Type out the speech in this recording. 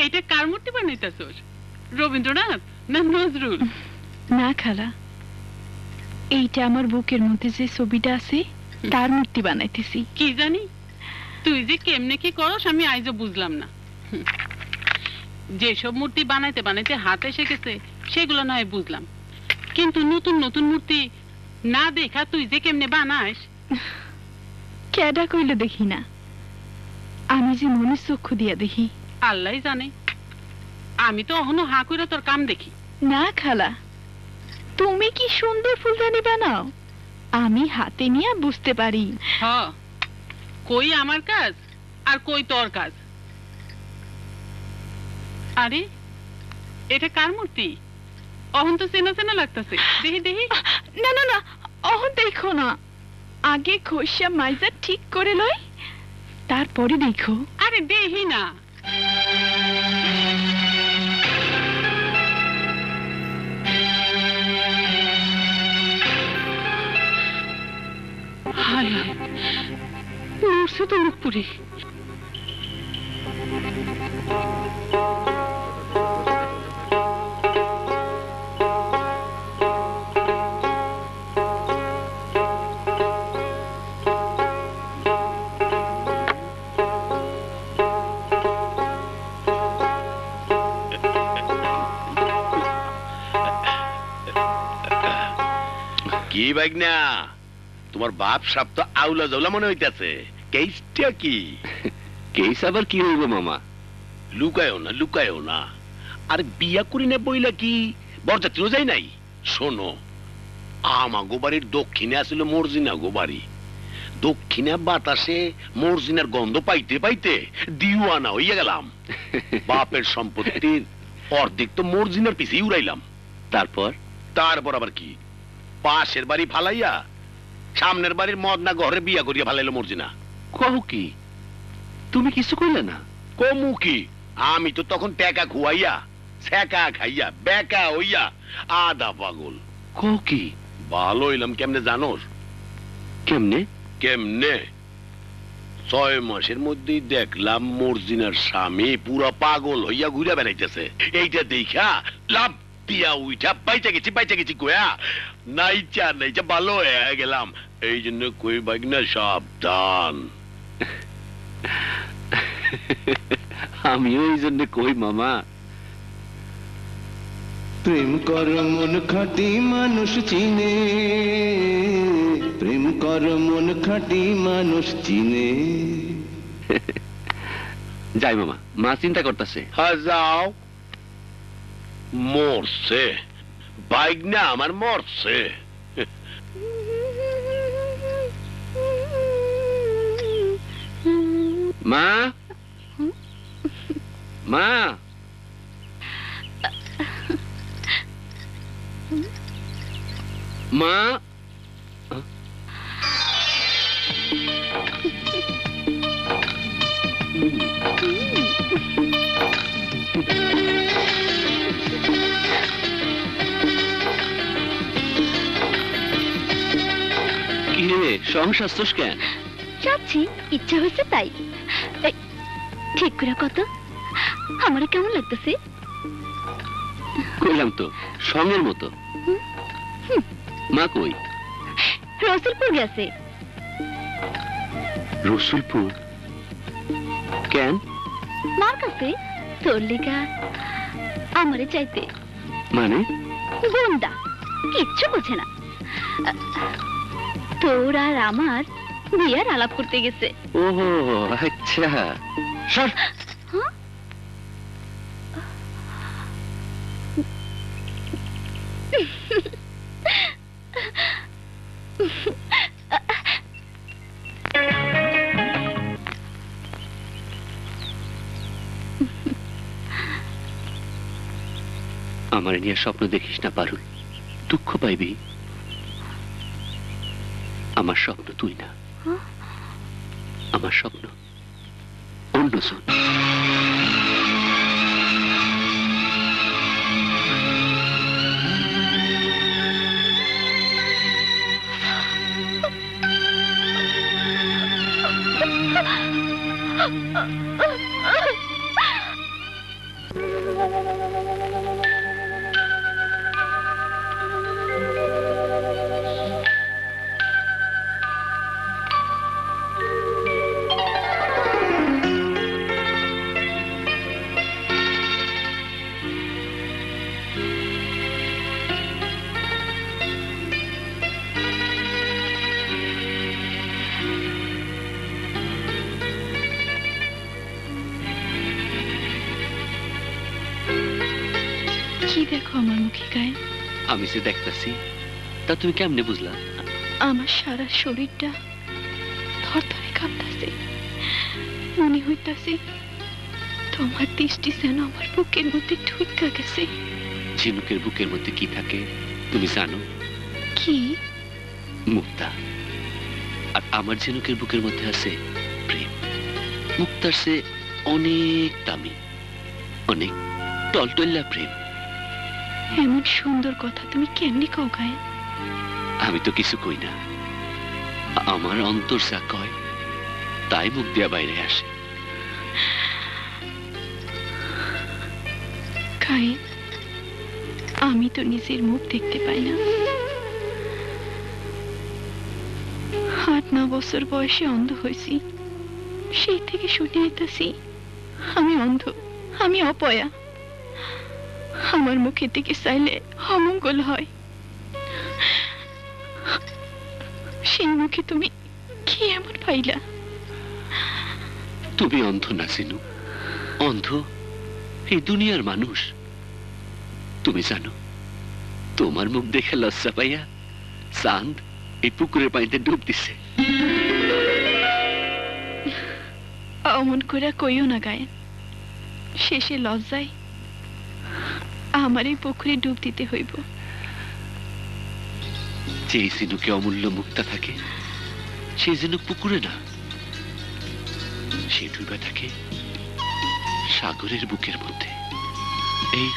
এইটা কার মূর্তি বানাইতেছস? রবীন্দ্রনাথ না নজরুল? না খালা এইটা আমার বুকের মধ্যে যে ছবিটা আছে তার মূর্তি বানাইতেছি। কি জানি? তুই যে কেমনে কি করস আমি আইজও বুঝলাম না। যেসব মূর্তি বানাইতে বানাইতে হাতে গেছে সেগুলো নয় বুঝলাম। কিন্তু নতুন নতুন মূর্তি না দেখা তুই যে কেমনে বানাস? কেডা কইলে দেখি না? আমি যে মনের চক্ষু দিয়া দেখি আল্লাহ জানে। আমি তো অহনো হা কইরা তোর কাম দেখি। না খালা তুমি কি সুন্দর ফুলদানি বানাও? আমি হাতে নিয়ে বুঝতে পারি। হ কই আমার কাজ আর কই তোর কাজ? আরে এটা কার মূর্তি? অহন তো চেনা চেনা লাগতাছে। দেখি দেখি না না না অহন দেখো না। আগে খসা মাইজা ঠিক করে লই তারপরে দেখো। আরে দেহি না। মরছে তো মুখ কি বাইক না তোমার বাপ সাপ তো আউলা জৌলা মনে হইতাছে। কেসটা কি? কেস আবার কি হইব মামা? লুকায়ও না লুকায়ও না। আর বিয়া করি না বইলা কি? বরযাত্রীও যাই নাই? শোনো আমাগো বাড়ির দক্ষিণে আসলে মর্জিনা গোবারি দক্ষিণে বাতাসে মর্জিনার গন্ধ পাইতে পাইতে দিওয়ানা হইয়া গেলাম। বাপের সম্পত্তির অর্ধেক তো মর্জিনার পিছিয়ে উড়াইলাম। তারপর? তারপর আবার কি? পাশের বাড়ি ফালাইয়া সামনের বাড়ির মদনা ঘরে বিয়া করিয়া ফালাইলো মর্জিনা। কহ কি? তুমি কিছু কইলে না? কমু কি? আমি তো তখন টেকা খুয়াইয়া সেকা খাইয়া বেকা হইয়া আদা পাগল। কহ কি? ভালো হইলাম কেমনে জানোস? কেমনে? কেমনে? ছয় মাসের মধ্যেই দেখলাম মর্জিনার স্বামী পুরা পাগল হইয়া ঘুরে বেড়াইতেছে। এইটা দেখা লাভ দিয়া উইঠা পাইচা গেছি পাইচা গেছি কয়া নাইচা নাইচা ভালো হয়ে গেলাম এই জন্য কই বাইক না সাবধান আমিও এই জন্য কই মামা প্রেম কর মন খাটি মানুষ চিনে প্রেম কর মন খাটি মানুষ চিনে যাই মামা মা চিন্তা করতেছে হ্যাঁ যাও মরছে। বাইক না আমার মরছে। মা? মা? মা? কি রে সংসার কেন? যাচ্ছি ইচ্ছা হয়েছে তাই। ঠিক করে কত? আমার কেমন লাগতেছে? কইলাম তো সঙ্গের মতো। মা কই? রসুলপুর গেছে। রসুলপুর? কেন? মার কাছে। তোর লিগা আমারে চাইতে। মানে? গুন্ডা কিচ্ছু বোঝে না। তোর আর আমার বিয়ার আলাপ করতে গেছে। ওহো আচ্ছা। সর। হ্যাঁ? আমার নিয়ে স্বপ্ন দেখিস না পারুল। দুঃখ পাইবি। আমার স্বপ্ন তুই না। হ্যাঁ? আমার স্বপ্ন। অন্য কি দেখো আমার মুখে গায়ে। আমি যে দেখতাছি তা তুমি কেমনে বুঝলা? আমার সারা শরীরটা থরথরে কাঁপতাছে। মনে হইতাছে তোমার দৃষ্টি যেন আমার বুকের মধ্যে ঢুকা গেছে। ঝিনুকের বুকের মধ্যে কি থাকে তুমি জানো? কি? মুক্তা। আর আমার ঝিনুকের বুকের মধ্যে আছে প্রেম। মুক্তার সে অনেক দামি অনেক টলটল্লা প্রেম। এমন সুন্দর কথা তুমি কেমনি কও গায়ে? আমি তো কিছু কই না। আমার অন্তর যা কয় তাই মুখ দিয়া বাইরে আসে। গায়ে আমি তো নিজের মুখ দেখতে পাই না। আট ন বছর বয়সে অন্ধ হয়েছি। সেই থেকে শুনে আইতাছি আমি অন্ধ আমি অপয়া। আমার মুখের দিকে চাইলে অমঙ্গল হয়। সেই মুখে তুমি কি এমন পাইলা? তুমি অন্ধ না সিনু। অন্ধ এই দুনিয়ার মানুষ। তুমি জানো তোমার মুখ দেখে লজ্জা পাইয়া চাঁদ এই পুকুরের পানিতে ডুব দিছে। অমন করে কইও না গায়েন। শেষে লজ্জায় আমার এই পুকুরে ডুব দিতে হইব। যে সিনুকে অমূল্য মুক্তা থাকে, সে যেন পুকুরে না, সে ডুবে থাকে সাগরের বুকের মধ্যে। এই